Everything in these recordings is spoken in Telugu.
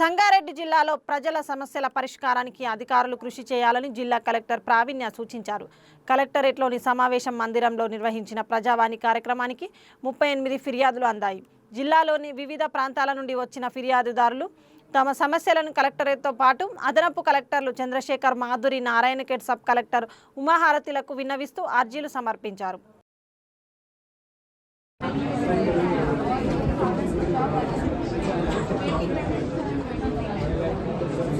సంగారెడ్డి జిల్లాలో ప్రజల సమస్యల పరిష్కారానికి అధికారులు కృషి చేయాలని జిల్లా కలెక్టర్ ప్రావీణ్య సూచించారు. కలెక్టరేట్లోని సమావేశం మందిరంలో నిర్వహించిన ప్రజావాణి కార్యక్రమానికి ముప్పై ఎనిమిది ఫిర్యాదులు అందాయి. జిల్లాలోని వివిధ ప్రాంతాల నుండి వచ్చిన ఫిర్యాదుదారులు తమ సమస్యలను కలెక్టరేట్తో పాటు అదనపు కలెక్టర్లు చంద్రశేఖర్ మాధురి నారాయణఖేడ్ సబ్ కలెక్టర్ ఉమాహారతిలకు విన్నవిస్తూ అర్జీలు సమర్పించారు.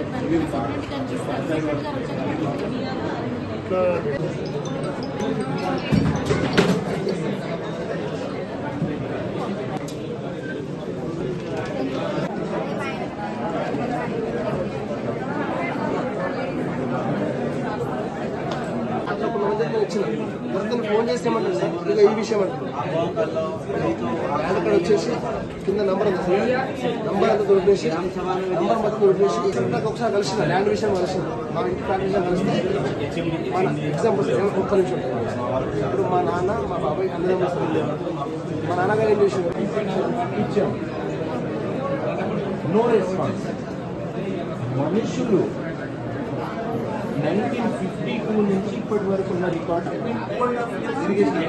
చెప్పాను సెపరేట్ కనిపిస్తారు సెపరేట్ గా కొన్ని అప్పుడు మన దగ్గర వచ్చిన దొరకని ఫోన్ చేసేయమంటారు సార్ ఇక ఈ విషయం అంటారు అక్కడ వచ్చేసి కింద నంబర్ ఉంది. సార్ నంబర్ అంతా దొరికేసి నంబర్ మొత్తం దొరికేసి నాకు ఒకసారి కలిసిన ల్యాండ్ విషయం కలిసిన మా ఇంటి ప్లాన్ విషయం కలిస్తే మన ఎగ్జాంపుల్స్ ఒక్క నిమిషం. ఇప్పుడు మా నాన్న మా బాబాయ్ అందరం వస్తుంది మా నాన్నగారు ఏం చేసిండు ఇచ్చాం. నో రెస్పాన్స్ మనుషులు నైన్టీన్ ఫిఫ్టీ టూ నుంచి ఇప్పటి వరకు ఉన్న రికార్డు ఇరిగేషన్